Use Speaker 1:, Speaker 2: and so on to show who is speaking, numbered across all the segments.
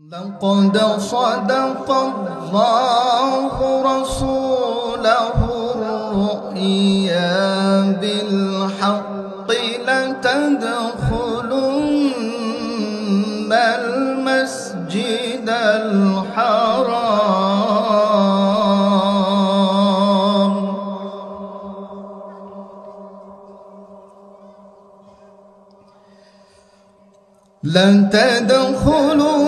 Speaker 1: لقد صدق الله رسوله الرؤيا بالحق لتدخلن المسجد الحرام. لتدخلن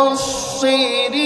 Speaker 1: المقصرين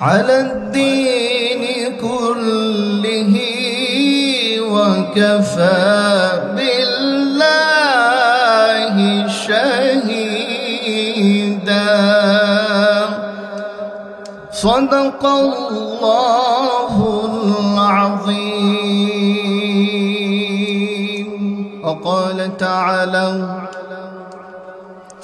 Speaker 1: على الدين كله وكفى بالله شهيدا. صدق الله العظيم. وقال تعالى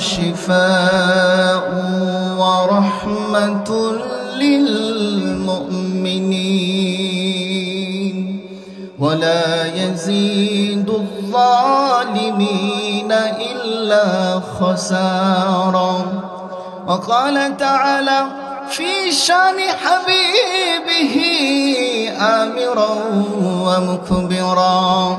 Speaker 1: هو شفاء ورحمة للمؤمنين. ولا يزيد الظالمين إلا خسارا. وقال تعالى في شأن حبيبه آمرا ومكبرا.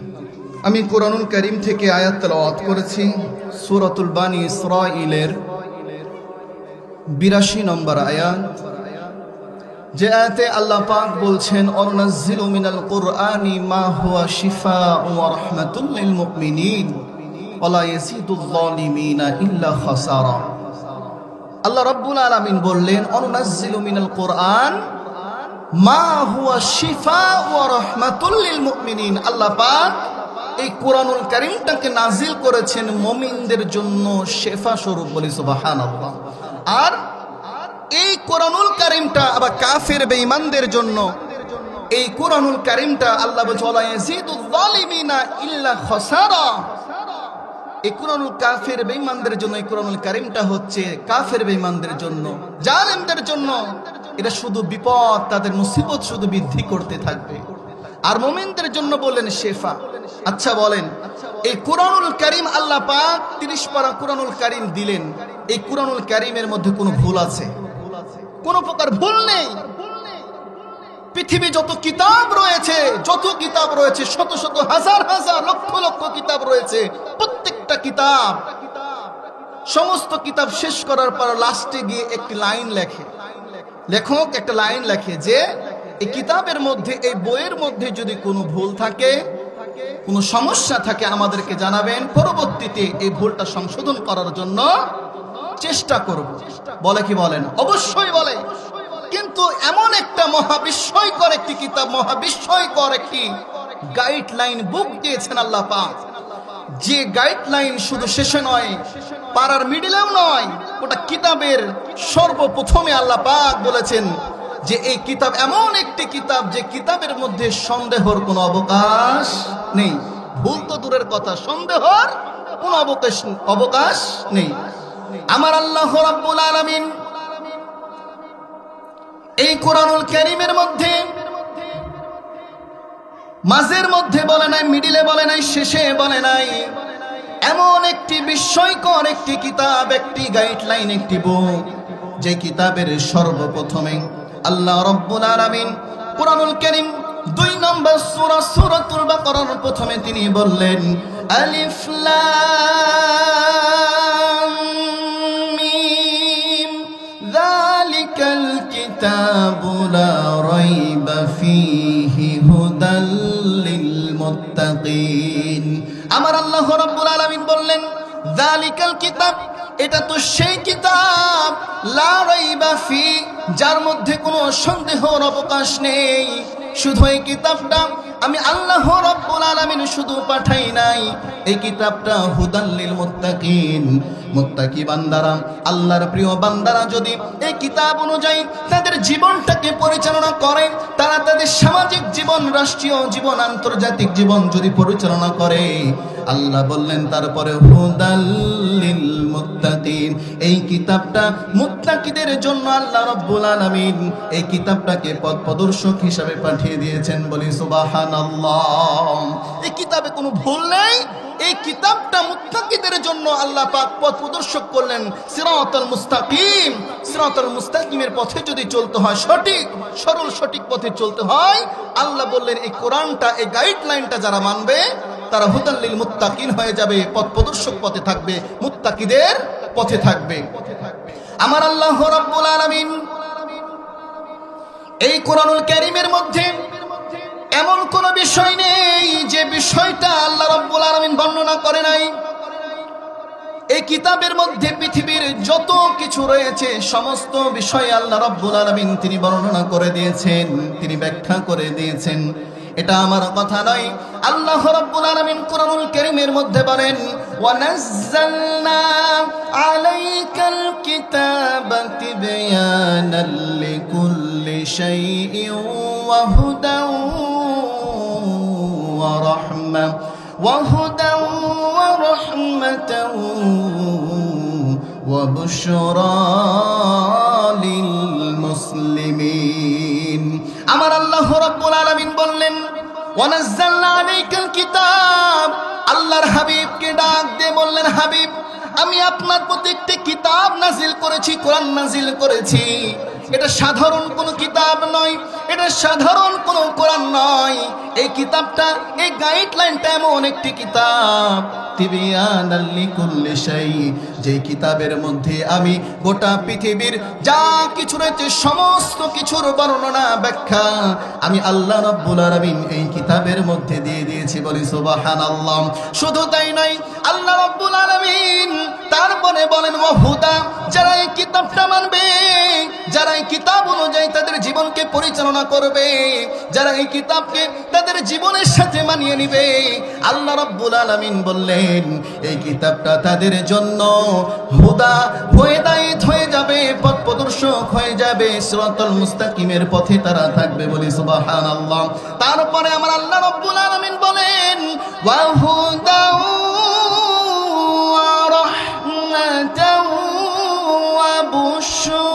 Speaker 1: আমি কোরআনুল করিম থেকে আয়াত তেলাওয়াত করেছি, সূরাতুল বানি ইসরাইলের বিরাশি নম্বর আয়াত। যে আয়াতে আল্লাহ পাক বলছেন অরুনাজ্জিলু মিনাল কুরআনি মা হুয়া শিফা ওয়া রাহমাতুল আল্লাহ আলামিন বললেন কোরআন শিফা আল্লাহ পাক এই কোরআনুল কারীমটাকে নাজিল করেছেন মমিনদের জন্য শেফা স্বরূপ বলি সুবহানাল্লাহ। আর এই কোরআনুল কারীমটা আবার কাফের বেঈমানদের জন্য, এই কোরআনুল কারীমটা আল্লাহ ইল্লা এই কাফের বেঈমানদের জন্য, এই হচ্ছে কাফের বেঈমানদের জন্য, জালেমদের জন্য। এটা শুধু বিপদ, তাদের মুসিবত শুধু বৃদ্ধি করতে থাকবে। আর মোমেনদের জন্য বললেন শেফা। আচ্ছা বলেন, এই কোরআনুল কারিম আল্লাহ পাক তিরিশ পারা কোরআনুল কারিম দিলেন। এই কোরআনুল কারিমের মধ্যে কোনো ভুল আছে? কোনো প্রকার ভুল নেই? পৃথিবী যত কিতাব রয়েছে, যত কিতাব রয়েছে, শত শত হাজার হাজার লক্ষ লক্ষ কিতাব রয়েছে, প্রত্যেকটা কিতাব, সমস্ত কিতাব শেষ করার পর লাস্টে গিয়ে একটি লাইন লেখে। লেখক একটা লাইন লেখে যে এই কিতাবের মধ্যে, এই বইয়ের মধ্যে যদি কোনো ভুল থাকে, কোনো সমস্যা থাকে, আমাদেরকে জানাবেন। পরবর্তীতে এই ভুলটা সংশোধন করার জন্য চেষ্টা করব। বলে কি বলেন? অবশ্যই বলে। কিন্তু এমন একটা মহাবিস্ময়কর একটি কিতাব, মহাবিস্ময়কর একটি গাইডলাইন বুক দিয়েছেন আল্লাহ পাক। যে গাইডলাইন শুধু শেষে নয়, পাড়ার মিডিলেও নয় ওটা কিতাবের সর্বপ্রথমে আল্লাহ পাক বলেছেন যে এই কিতাব এমন একটি কিতাব যে কিতাবের মধ্যে সন্দেহর কোনো অবকাশ নেই। ভুল তো দূরের কথা, সন্দেহর কোনো অবকাশ অবকাশ নেই। আমার আল্লাহ রাব্বুল আলামিন এই কোরআনুল কারীমের মধ্যে মাঝের মধ্যে বলে নাই, মিডিলে বলে নাই, শেষে বলে নাই, এমন একটি বিস্ময়কর একটি কিতাব, একটি গাইডলাইন একটি বুক যে কিতাবের সর্বপ্রথমে আল্লাহ রব্বুল আলামিন কোরআনুল কারীম দুই নম্বর সূরা সূরাতুল বাকারার প্রথমে তিনি বললেন, আলিফ লাম মিম, যালিকাল কিতাবু লা রাইবা ফীহি হুদাল লিল মুত্তাকিন আমার আল্লাহ রাব্বুল আলামিন বললেন, যালিকাল কিতাব এটা তো সেই কিতাব, লা রাইবা ফি, যার মধ্যে কোনো সন্দেহর অবকাশ নেই। শুধু এই কিতাবটা আমি আল্লাহ রাব্বুল আলামিন শুধু পাঠাই নাই। এই কিতাবটা হুদাল্লিল মুত্তাকিন। মুত্তাকি বান্দারা, আল্লাহর প্রিয় বান্দারা যদি এই কিতাব অনুযায়ী তাদের জীবনটাকে পরিচালনা করে, তারা তাদের সামাজিক জীবন, রাষ্ট্রীয় জীবন, আন্তর্জাতিক জীবন যদি পরিচালনা করে, আল্লাহ বললেন, তারপরে হুদাল্লিল মুত্তাকিন। এই কিতাবটা মুত্তাকিদের জন্য আল্লাহ রাব্বুল আলামিন এই কিতাবটাকে পথ প্রদর্শক হিসাবে পাঠিয়ে দিয়েছেন বলি সুবহানাল্লাহ। এই কিতাবে কোনো ভুল নেই। এই কিতাবটা মুত্তাকিদের জন্য আল্লাহ পাক পথ প্রদর্শক করলেন সিরাতাল মুস্তাকিম। সিরাতাল মুস্তাকিমের পথে যদি চলতে হয় সঠিক, সরল সঠিক পথে চলতে হয়, আল্লাহ বললেন এই কোরআনটা, এই গাইডলাইনটা যারা মানবে তারা হুদাল্লিল মুত্তাকিন হয়ে যাবে, পথ প্রদর্শক পথে থাকবে, মুত্তাকিদের পথে থাকবে। আমার আল্লাহ রাব্বুল আলামিন এই কোরআনুল কারীমের মধ্যে এমন কোন বিষয় নেই যে বিষয়টা আল্লাহ রাব্বুল আলামিন বর্ণনা করে নাই। এই কিতাবের মধ্যে পৃথিবীর যত কিছু রয়েছে, সমস্ত বিষয় আল্লাহ রাব্বুল আলামিন তিনি বর্ণনা করে দিয়েছেন, তিনি ব্যাখ্যা করে দিয়েছেন। এটা আমার কথা নয়। আল্লাহ রাব্বুল আলামিন কোরআনুল কারীমের মধ্যে বলেন, ওয়ানাজ্জালনা আলাইকাল কিতাবা তিবয়ানাল লিকুল্লি শাইইন ওয়া হুদাও ওয়া রাহমা ওয়া হুদাও ওয়া রাহমাতাও কিতাব। আল্লাহর হাবিবকে ডাক দিয়ে বললেন, হাবিব, আমি আপনার প্রতি কিতাব নাজিল করেছি, কোরআন নাজিল করেছি। এটা সাধারণ কোনো কিতাব নয়, এটা সাধারণ কোনো কোরআন নয়। এই কিতাবটা, এই গাইডলাইনটা এমন একটি কিতাব। যে কিতাবের মধ্যে আমি গোটা পৃথিবীর যা কিছু রয়েছে, সমস্ত কিছুর বর্ণনা, ব্যাখ্যা আমি আল্লাহ রাব্বুল এই কিতাবের মধ্যে দিয়ে দিয়েছি বলি সুবহানাল্লাহ। শুধু তাই নয়, আল্লাহ রাব্বুল তারপরে বলেন, ওয়াহুদা, যারা এই কিতাবটা মানবে, যারা এই কিতাব অনুযায়ী তাদের জীবনকে পরিচালনা করবে, যারা এই কিতাবকে তাদের জীবনের সাথে মানিয়ে নিবে, আল্লাহ রাব্বুল আলামিন বললেন এই কিতাবটা তাদের জন্য হুদা হেদায়েত হয়ে যাবে পথ প্রদর্শক হয়ে যাবে, সিরাতাল মুস্তাকিমের পথে তারা থাকবে বলি সুবহানাল্লাহ। তারপরে আমার আল্লাহ রাব্বুল আলামিন বলেন, ওয়া হুদা ওয়া রাহমাতাও ওয়া বুশরা।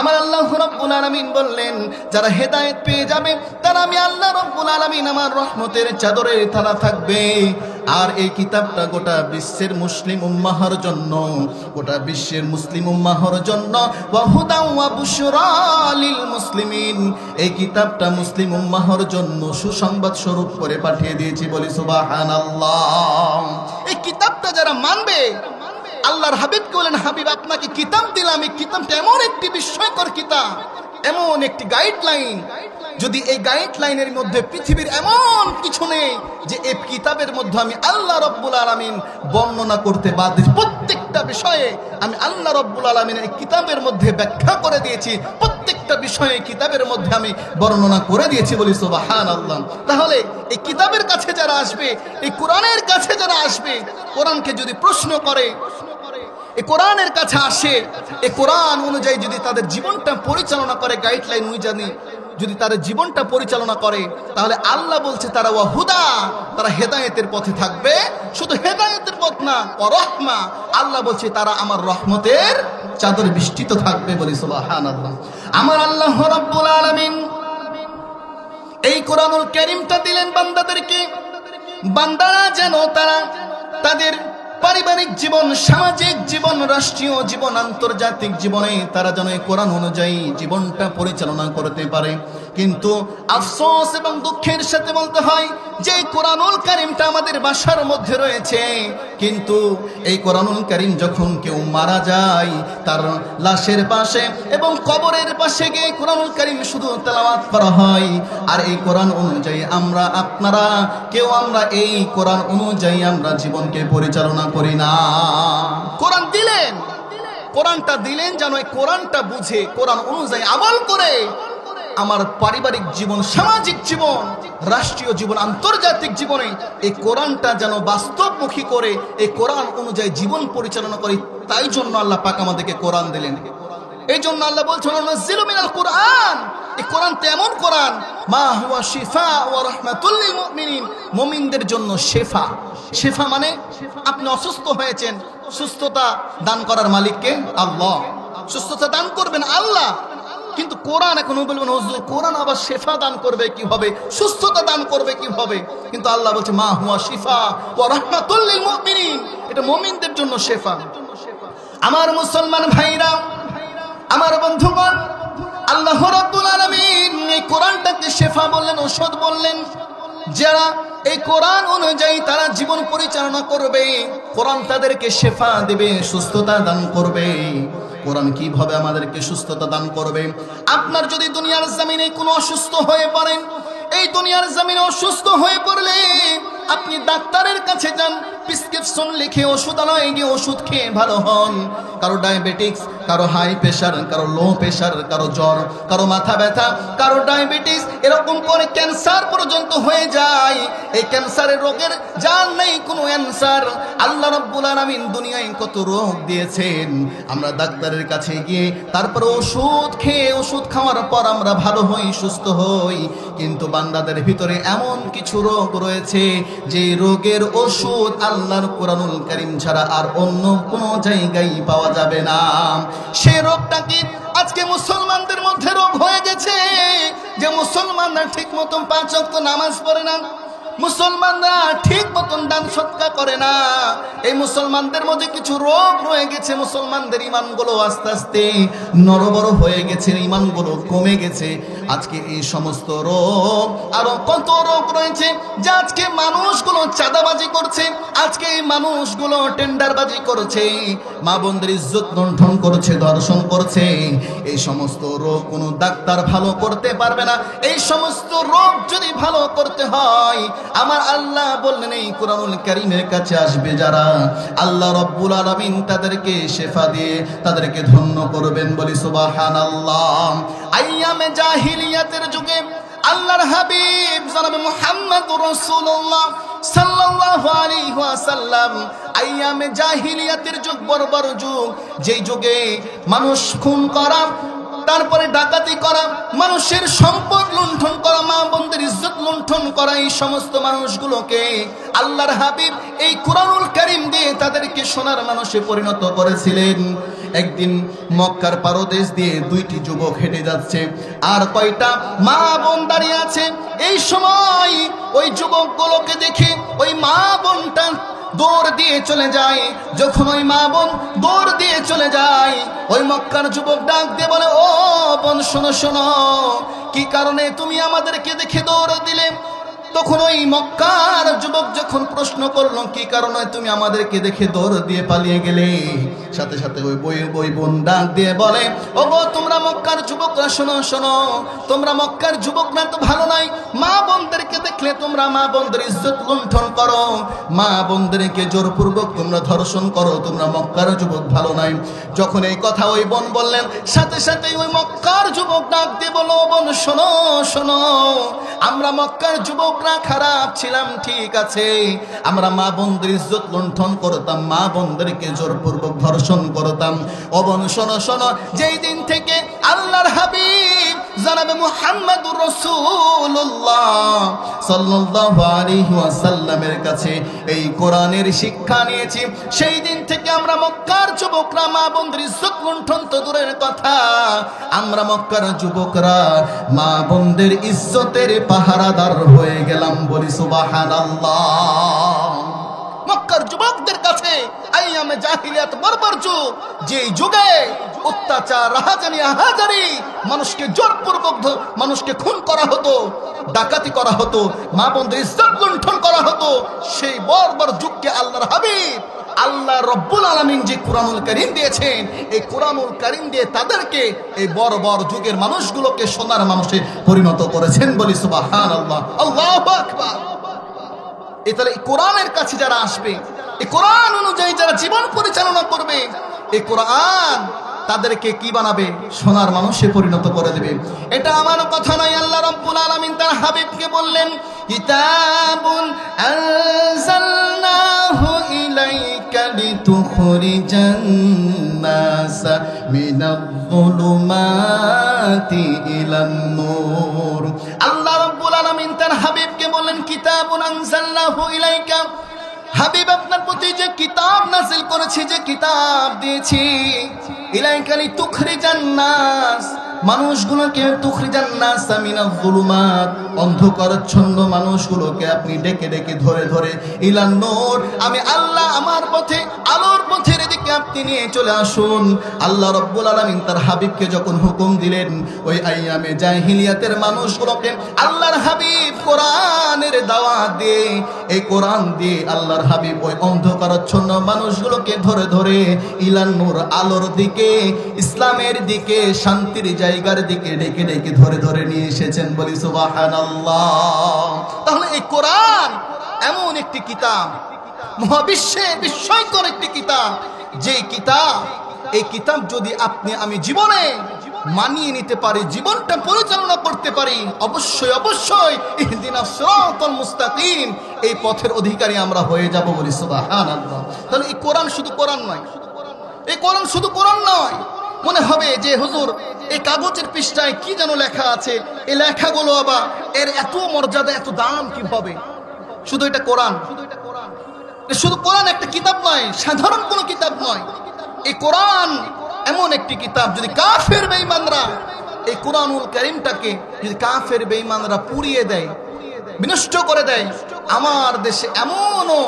Speaker 1: আমার আল্লাহ রব্বুল আলামিন বললেন, যারা হেদায়েত পেয়ে যাবে, তারা আমি আল্লাহ রব্বুল আলামিন আমার রহমতের চাদরে তারা থাকবে। আর এই কিতাবটা গোটা বিশ্বের মুসলিম উম্মাহর জন্য, গোটা বিশ্বের মুসলিম উম্মাহর জন্য মুসলিমিন। এই কিতাবটা মুসলিম উম্মাহর জন্য সুসংবাদ স্বরূপ করে পাঠিয়ে দিয়েছি বলি সুবহানাল্লাহ। এই কিতাবটা যারা মানবে আল্লাহর হাবিবকে বলেন, হাবিব, আপনাকে কিতাব দিলাম। এই কিতাবটা এমন একটি বিস্ময়কর কিতাব, এমন একটি গাইডলাইন। যদি এই গাইডলাইনের মধ্যে পৃথিবীর এমন কিছু নেই যে এই কিতাবের মধ্যে আমি আল্লাহ রব্বুল আলমিন বর্ণনা করতে বাধ্য, প্রত্যেকটা বিষয়ে আমি আল্লাহ রব্বুল আলমিন এই কিতাবের মধ্যে ব্যাখ্যা করে দিয়েছি, প্রত্যেকটা বিষয়ে কিতাবের মধ্যে আমি বর্ণনা করে দিয়েছি বলি সোবাহান আল্লাহ তাহলে এই কিতাবের কাছে যারা আসবে, এই কোরআনের কাছে যারা আসবে, কোরআনকে যদি প্রশ্ন করে এই কোরআনের কাছে আসে, এ কোরআন অনুযায়ী যদি তাদের জীবনটা পরিচালনা করে গাইডলাইন অনুযায়ী যদি তাদের জীবনটা পরিচালনা করে, তাহলে আল্লাহ বলছে তারা ওয়া হুদা, তারা হেদায়েতের পথে থাকবে। শুধু হেদায়েতের পথ না রহমা, আল্লাহ বলছে তারা আমার রহমতের চাদর বিষ্টিত থাকবে বলে সুবহানাল্লাহ। আমার আল্লাহ রাব্বুল আলামিন এই কোরআনুল কারীমটা দিলেন বান্দাদেরকে। বান্দারা যেন তারা তাদের পারিবারিক জীবন, সামাজিক জীবন, রাষ্ট্রীয় জীবন, আন্তর্জাতিক জীবনে তারা যেন কোরআন অনুযায়ী জীবনটা পরিচালনা করতে পারে। কিন্তু আফসোস এবং দুঃখের সাথে বলতে হয় যে কোরআনুল কারিমটা আমাদের বাসার মধ্যে রয়েছে, কিন্তু এই কোরআনুল কারিম যখন কেউ মারা যায়, তার লাশের পাশে এবং কবরের পাশে গিয়ে কোরআনুল কারিম শুধু তেলাওয়াত করা হয়। আর এই কোরআন অনুযায়ী আমরা আপনারা, কেউ আমরা এই কোরআন অনুযায়ী আমরা জীবনকে পরিচালনা করি না। কোরআন দিলেন। কোরআনটা দিলেন যেন এই কোরআনটা বুঝে, কোরআন অনুযায়ী আমল করে। আমার পারিবারিক জীবন, সামাজিক জীবন, রাষ্ট্রীয় জীবন, আন্তর্জাতিক জীবনে এই কোরআনটা যেন বাস্তবমুখী করে, এই কোরআন অনুযায়ী জীবন পরিচালনা করি, তাই জন্য আল্লাহ পাক আমাদেরকে কোরআন দিলেন। এই জন্য আল্লাহ বলছেন নাজ্জিলু মিনাল কোরআন। এই কোরআন তেমন কোরআন, মা হুয়া শিফা ওয়া রাহমাতুল মুমিনদের জন্য শেফা। শেফা মানে আপনি অসুস্থ হয়েছেন, সুস্থতা দান করার মালিককে আল্লাহ। সুস্থতা দান করবেন আল্লাহ। কিন্তু কোরআন এখন বলবেন কোরআন আবার শেফা দান করবে কীভাবে? সুস্থতা দান করবে কীভাবে? কিন্তু আল্লাহ বলছে, মা হুয়া শিফা ওয়া রাহমাতুল লিল মুমিনিন। এটা মুমিনদের জন্য শেফা। আমার মুসলমান ভাইরা, আমার বন্ধুগণ, আল্লাহ রাব্বুল আলামিন এই কোরআনটাকে শেফা বললেন, ঔষধ বললেন। যারা এই কোরআন অনুযায়ী তারা জীবন পরিচালনা করবে, কোরআন তাদেরকে শেফা দেবে, সুস্থতা দান করবে। কোরআন কীভাবে আমাদেরকে সুস্থতা দান করবে? আপনার যদি দুনিয়ার জমিনে কোনো অসুস্থ হয়ে পড়েন, এই দুনিয়ার জমিনে অসুস্থ হয়ে পড়লে আপনি ডাক্তারের কাছে যান, প্রেসক্রিপশন লিখে ওষুধ আনায় গিয়ে ওষুধ খেয়ে ভালো হন। কারও ডায়াবেটিক্স কারও হাই প্রেশার কারও লো প্রেশার কারও জ্বর, কারও মাথা ব্যথা, কারও ডায়াবেটিস এরকম করে ক্যান্সার পর্যন্ত হয়ে যায়। এই ক্যান্সারের রোগের যার নেই কোনো অ্যান্সার আল্লাহ রাব্বুল আলামিন দুনিয়ায় কত রোগ দিয়েছেন। আমরা ডাক্তারের কাছে গিয়ে তারপর ওষুধ খেয়ে ওষুধ খাওয়ার পর আমরা ভালো হই, সুস্থ হই। কিন্তু বান্দাদের ভিতরে এমন কিছু রোগ রয়েছে যে রোগের ওষুধ আল্লাহর কোরআনুল কারীম ছাড়া আর অন্য কোনো জায়গায় পাওয়া যাবে না। সে রোগটা কি? আজকে মুসলমানদের মধ্যে রোগ হয়ে গেছে। যে মুসলমানরা ঠিক মতন পাঁচ অক্ত নামাজ পড়ে না, মুসলমানরা ঠিক মতন দান সৎকা করে না, এই মুসলমানদের মধ্যে কিছু রোগ রয়ে গেছে। মুসলমানদের ইমানগুলো আস্তে আস্তে নরবর হয়ে গেছে, ইমানগুলো কমে গেছে। আজকে এই সমস্ত রোগ, আরও কত রোগ রয়েছে যে আজকে মানুষগুলো চাঁদাবাজি করছে, আজকে এই মানুষগুলো টেন্ডারবাজি করছে, মা বোনদের ইজ্জত লণ্ঠন করছে, দর্শন করছে। এই সমস্ত রোগ কোনো ডাক্তার ভালো করতে পারবে না। এই সমস্ত রোগ যদি ভালো করতে হয়, আমার আল্লাহ বললেন এই কোরআনুল কারিমের কাছে আসবে যারা। আল্লাহ রব্বুল আলমিন তাদেরকে শেফা দিয়ে তাদেরকে ধন্য করবেন বলি সুবাহান আল্লাহ আইয়ামে জাহিলিয়াতের যুগে আল্লাহর হাবিব জনাবে মুহাম্মদ রাসূলুল্লাহ সাল্লাল্লাহু আলাইহি ওয়াসাল্লাম আইয়ামে জাহিলিয়াতের যুগ, বর্বর যুগ। যেই যুগে মানুষ খুন করা, তারপরে ডাকাতি করা, মানুষের সম্পদ লুণ্ঠন করা, মা বোনদের ইজ্জত লুণ্ঠন করা, এই সমস্ত মানুষগুলোকে আল্লাহর হাবিব এই কোরআনুল কারিম দিয়ে তাদেরকে সোনার মানুষে পরিণত করেছিলেন। একদিন মক্কার পারদেশ দিয়ে দুইটি যুবক হেঁটে যাচ্ছে। আর কয়টা মা বোন দাঁড়িয়ে আছে, এই সময় ওই যুবকগুলোকে দেখে ওই মা বোনটা দৌড় দিয়ে চলে যায়। যখন ওই মা বোন দৌড় দিয়ে চলে যায়, ওই মক্কার যুবক ডাক দিয়ে বলে, ও বোন, শোনো শোনো, কি কারণে তুমি আমাদেরকে দেখে দৌড় দিলে? তখন ওই মক্কার যুবক যখন প্রশ্ন করল, কি কারণে তুমি আমাদেরকে দেখে দৌড় দিয়ে পালিয়ে গেলে? সাথে সাথে ওই বই বই বোন ডাক দিয়ে বলে ও গো তোমরা মক্কার যুবকরা, শোনো শোনো, তোমরা মক্কার যুবকরা তো ভালো নাই। মা বোনদেরকে দেখলে তোমরা মা বোনদের ইজ্জত লুণ্ঠন করো। মা বোনদেরকে জোরপূর্বক তোমরা ধর্ষণ করো, তোমরা মক্কার যুবক ভালো নাই। যখন এই কথা ওই বোন বললেন, সাথে সাথে ওই মক্কার যুবক ডাক দিয়ে বলো বোন, শোনো শোনো, আমরা মক্কার যুবকরা খারাপ ছিলাম, ঠিক আছে। আমরা মা বোনদের ইজ্জত লুণ্ঠন করতাম, মা বোনদেরকে জোরপূর্বক ধর্ষণ করতাম। অবন শোনো শোনো, যেই দিন থেকে আল্লাহর হাবিব জানাবে মুহাম্মদুর রাসূলুল্লাহ সাল্লাল্লাহু আলাইহি কাছে এই কোরআনের শিক্ষা নিয়েছি। সেই দিন থেকে আমরা মক্কার যুবকরা, মা বোনদের ইজ্জত লুণ্ঠন তো দূরের কথা। আমরা মক্কার যুবকরা, মা বোনদের ইজ্জতের পাহারাদার হয়ে গেলাম বলি সুবহানাল্লাহ। মক্কার যুবকদের কাছে যুগ। যে যুগে অত্যাচার, রাহাজানি, আহাজারি মানুষকে জোরপূর্বক মানুষকে খুন করা হতো, ডাকাতি করা হতো, মা বোনদের ইজ্জত লুণ্ঠন করা হতো, সেই বর্বর যুগকে আল্লাহর হাবিব, আল্লাহ রব্বুল আলমিন যে কোরআনুল করিম দিয়েছেন, এই কোরআনুল করিম দিয়ে তাদেরকে এই বড় বড় যুগের মানুষগুলোকে সোনার মানুষে পরিণত করেছেন বলি সুবাহান আল্লাহ আল্লাহ এ তাহলে এই কোরআনের কাছে যারা আসবে এই কোরআন অনুযায়ী যারা জীবন পরিচালনা করবে এই কোরআন তাদেরকে কি বানাবে? সোনার মানুষে পরিণত করে দেবে। এটা আমার কথা নয়, আল্লাহ রাব্বুল আলামিন তার হাবিবকে বললেন, কিতাবুন আনজালনাহু ইলাইকা লিতুখরিজান নাসা আল্লাহ রাব্বুল আলামিন তার হাবিবকে বললেন হাবিব, আপনার প্রতি যে কিতাব করেছি, যে কিতাব দিয়েছি ইলাইকালি তুখরিজান নাস। মানুষগুলোকে তুখরিজান নাস মিনাল যুলুমাত অন্ধকারচ্ছন্ন মানুষগুলোকে আপনি ডেকে ডেকে ধরে ধরে ইলান আমি আল্লাহ আমার পথে, আলোর পথের দিকে আপনি নিয়ে চলে আসুন। আল্লাহ রব্বুল আলামিন তার হাবিবকে যখন হুকুম দিলেন, ওই আইয়ামে জাহিলিয়াতের মানুষগুলোকে আল্লাহর হাবিব কোরআনের দাওয়া দিয়ে, এই কোরআন দিয়ে আল্লাহর হাবিব ওই অন্ধকারচ্ছন্ন মানুষগুলোকে ধরে ধরে ইলান নূর আলোর দিকে, ইসলামের দিকে, শান্তির জায়গার দিকে ডেকে ডেকে ধরে ধরে নিয়ে এসেছেন বলি সুবহানাল্লাহ। তাহলে এই কোরআন এমন একটি কিতাব, মহাবিশ্বের বিস্ময়কর একটি কিতাব যে কিতাব, এই কিতাব যদি আপনি আমি জীবনে মানিয়ে নিতে পারি, জীবনটা পরিচালনা করতে পারি, অবশ্যই অবশ্যই মুস্তাকিম, এই পথের অধিকারী আমরা হয়ে যাব বলি তাহলে এই কোরআন শুধু কোরআন নয়। এই কোরআন শুধু কোরআন নয়। মনে হবে যে হুজুর, এই কাগজের পৃষ্ঠায় কি যেন লেখা আছে, এই লেখাগুলো আবার এর এত মর্যাদা, এত দাম কি হবে শুধু এটা কোরআন। শুধু কোরআন একটা কিতাব নয়, সাধারণ কোনো কিতাব নয়। এই কোরআন এমন একটি কিতাব যদি কাফের বেঈমানরা এই কোরআনুল করিমটাকে যদি কাফের বেঈমানরা পুড়িয়ে দেয়, বিনষ্ট করে দেয়, আমার দেশে এমনও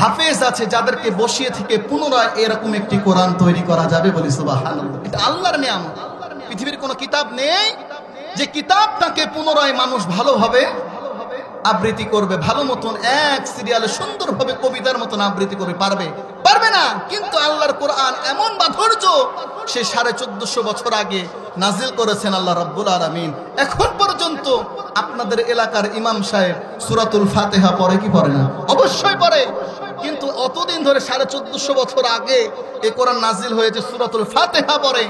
Speaker 1: হাফেজ আছে যাদেরকে বসিয়ে থেকে পুনরায় এরকম একটি কোরআন তৈরি করা যাবে বলি এটা আল্লাহর নিয়াম পৃথিবীর কোনো কিতাব নেই যে কিতাবটাকে পুনরায় মানুষ ভালোভাবে আবৃত্তি করবে, ভালো মতন এক সিরিয়ালে সুন্দরভাবে কবিতার মতন আবৃত্তি করবে, পারবে? পারবে না। কিন্তু আল্লাহর কোরআন এমন মাধুর্য, সে সাড়ে চোদ্দশো বছর আগে নাজিল করেছেন আল্লাহ রব্বুল আলমিন। এখন পর্যন্ত আপনাদের এলাকার ইমাম সাহেব সুরাতুল ফাতেহা পরে কি পড়ে না? অবশ্যই পড়ে। কিন্তু অতদিন ধরে সাড়ে চোদ্দশো বছর আগে এ কোরআন নাজিল হয়েছে, সুরাতুল ফাতেহা পরে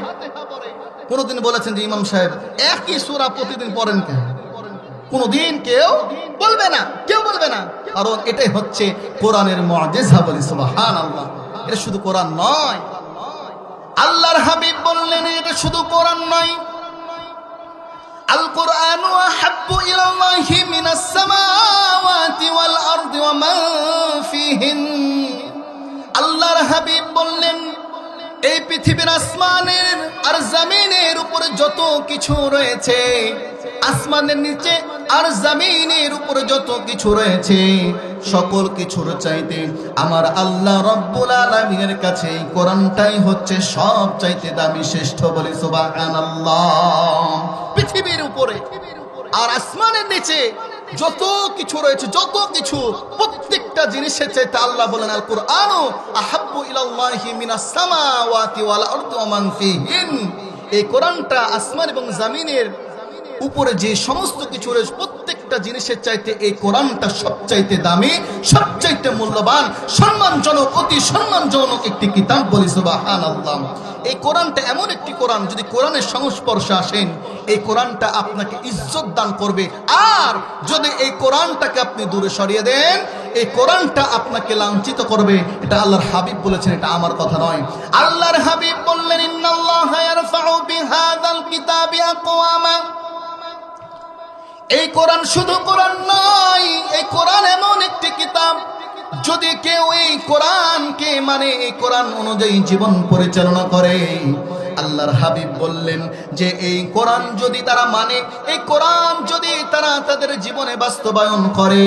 Speaker 1: কোনোদিন বলেছেন যে ইমাম সাহেব, একই সুরা প্রতিদিন পড়েন কেন? কোনদিন কেউ বলবে না, কেউ বলবে না। কারণ এটাই হচ্ছে কোরআনের মুআজিজা বলি সুবহান আল্লাহ এটা শুধু কোরআন নয়। আল্লাহর হাবিব বললেন, এটা শুধু কোরআন নয়। আল কোরআন আহাব্বু ইলাল্লাহি মিনাস সামাওয়াতি ওয়াল আরদি ওয়া মা ফিহিন। আল্লাহর হাবিব বললেন, এই পৃথিবীর আসমানের আর জমিনের উপরে যত কিছু রয়েছে আসমানের নিচে আর জমিনের উপরে যত কিছু রয়েছে, সকল কিছুর চাইতে আমার আল্লাহ রব্বুল আলমিনের কাছে এই কোরআনটাই হচ্ছে সব চাইতে দামি, শ্রেষ্ঠ বলে সুবহানাল্লাহ। পৃথিবীর উপরে আর আসমানের নিচে যত কিছু রয়েছে, যত কিছু প্রত্যেকটা জিনিসের চাইতে আল্লাহ বলেন আল কুরআনও আহাব্বু ইলাল্লাহি মিনাস সামাওয়াতি ওয়াল আরদি ওয়া মান ফিহিন। এই কোরআনটা আসমান এবং জমিনের উপরে যে সমস্ত কিছু রয়েছে, প্রত্যেকটা জিনিসের চাইতে এই কোরআনটা সবচাইতে দামি, সবচাইতে মূল্যবান, সম্মানজনক, অতি সম্মানজনক একটি কিতাব বলি, সুবহানাল্লাহ। এই কোরআনটা এমন একটি কোরআন, যদি কোরআনের সংস্পর্শে আসেন, এই কোরআনটা আপনাকে ইজ্জত দান করবে। আর যদি এই কোরআনটাকে আপনি দূরে সরিয়ে দেন, এই কোরআনটা আপনাকে লাঞ্ছিত করবে। এটা আল্লাহর হাবিব বলেছেন, এটা আমার কথা নয়। আল্লাহর হাবিব বললেন, ইন্নাল্লাহা ইয়ারফাউ বিহাযাল কিতাবি আকওয়ামা। এই কোরআন শুধু কোরআন নয়, এই কোরআন এমন একটি কিতাব। যদি কেউ এই কোরআনকে মানে এই কোরআন অনুযায়ী জীবন পরিচালনা করে, আল্লাহর হাবিব বললেন যে এই কোরআন যদি তারা মানে এই কোরআন যদি তারা তাদের জীবনে বাস্তবায়ন করে,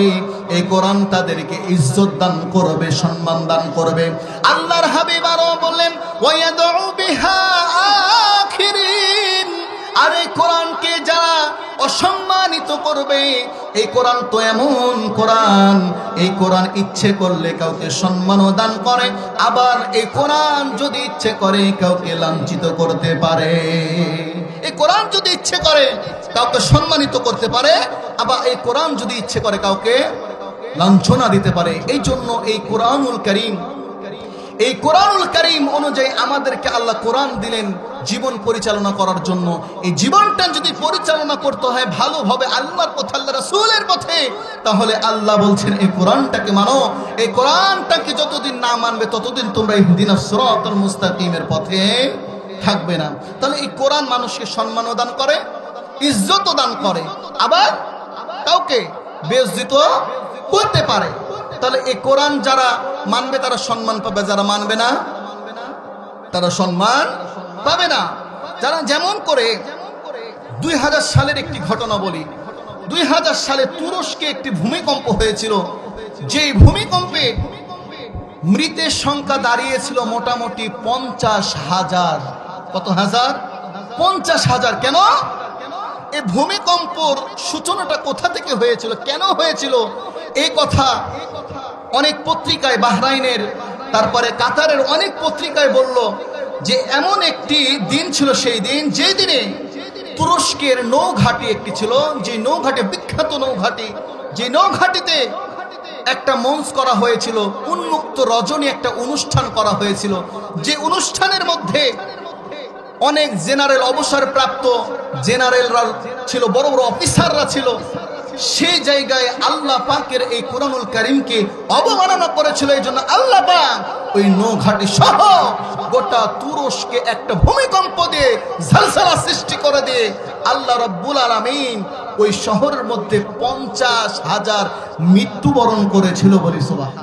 Speaker 1: এই কোরআন তাদেরকে ইজ্জত দান করবে, সম্মান দান করবে। আল্লাহর হাবিব আরও বললেন আর এই কোরআনকে যারা অসম্মানিত করবে। এই কোরআন তো এমন কোরআন। এই কোরআন ইচ্ছে করলে কাউকে সম্মানও দান করে। আবার এই কোরআন যদি ইচ্ছে করে কাউকে লাঞ্ছিত করতে পারে। এই কোরআন যদি ইচ্ছে করে কাউকে সম্মানিত করতে পারে, আবার এই কোরআন যদি ইচ্ছে করে কাউকে লাঞ্ছনা দিতে পারে। এই জন্য এই কোরআনুল করিম এই কোরআনুল করিম অনুযায়ী আমাদেরকে আল্লাহ কোরআন দিলেন জীবন পরিচালনা করার জন্য। এই জীবনটা যদি পরিচালনা করতে হয় ভালোভাবে আল্লাহর পথে, আল্লাহ রাসূলের পথে, তাহলে আল্লাহ বলছেন, এই কোরআনটাকে মানো। এই কোরআনটাকে যতদিন না মানবে, ততদিন তোমরা ইহদিনাস সিরাতাল মুস্তাকিমের পথে থাকবে না। তাহলে এই কোরআন মানুষকে সম্মানও দান করে, ইজ্জতও দান করে। আবার কাউকে বেজ্জিত করতে পারে। তাহলে এই কোরআন যারা মানবে, তারা সম্মান পাবে। যারা মানবে না, তারা সম্মান পাবে না। যারা যেমন করে, দুই হাজার সালের একটি ঘটনা বলি। দুই হাজার সালে তুরস্কে একটি ভূমিকম্প হয়েছিল। যেই ভূমিকম্পে মৃতের সংখ্যা দাঁড়িয়েছিল মোটামুটি পঞ্চাশ হাজার। কত হাজার? পঞ্চাশ হাজার। কেন? এই ভূমিকম্পর সূচনাটা কোথা থেকে হয়েছিল? কেন হয়েছিল? এই কথা অনেক পত্রিকায় বাহরাইনের, তারপরে কাতারের অনেক পত্রিকায় বলল যে, এমন একটি দিন ছিল সেই দিন যে দিনে তুরস্কের নৌঘাটি একটি ছিল যে নৌঘাটি বিখ্যাত নৌঘাটি যে নৌঘাটিতে একটা মঞ্চ করা হয়েছিল, উন্মুক্ত রজনী একটা অনুষ্ঠান করা হয়েছিল, যে অনুষ্ঠানের মধ্যে অনেক জেনারেল অবসরপ্রাপ্ত জেনারেলরা ছিল, বড় বড় অফিসাররা ছিল। সেই জায়গায় আল্লাহ পাকের এই কোরআনুল করিমকে অবমাননা করেছিল, এই জন্য আল্লাহ পাক ওই নৌঘাটি সহ গোটা তুরস্কে একটা ভূমিকম্প দিয়ে ঝালসালা সৃষ্টি করে দিয়ে আল্লাহ রব্বুল আলামিন ওই শহরের মধ্যে পঞ্চাশ হাজার মৃত্যুবরণ করেছিল বলি সুবাহ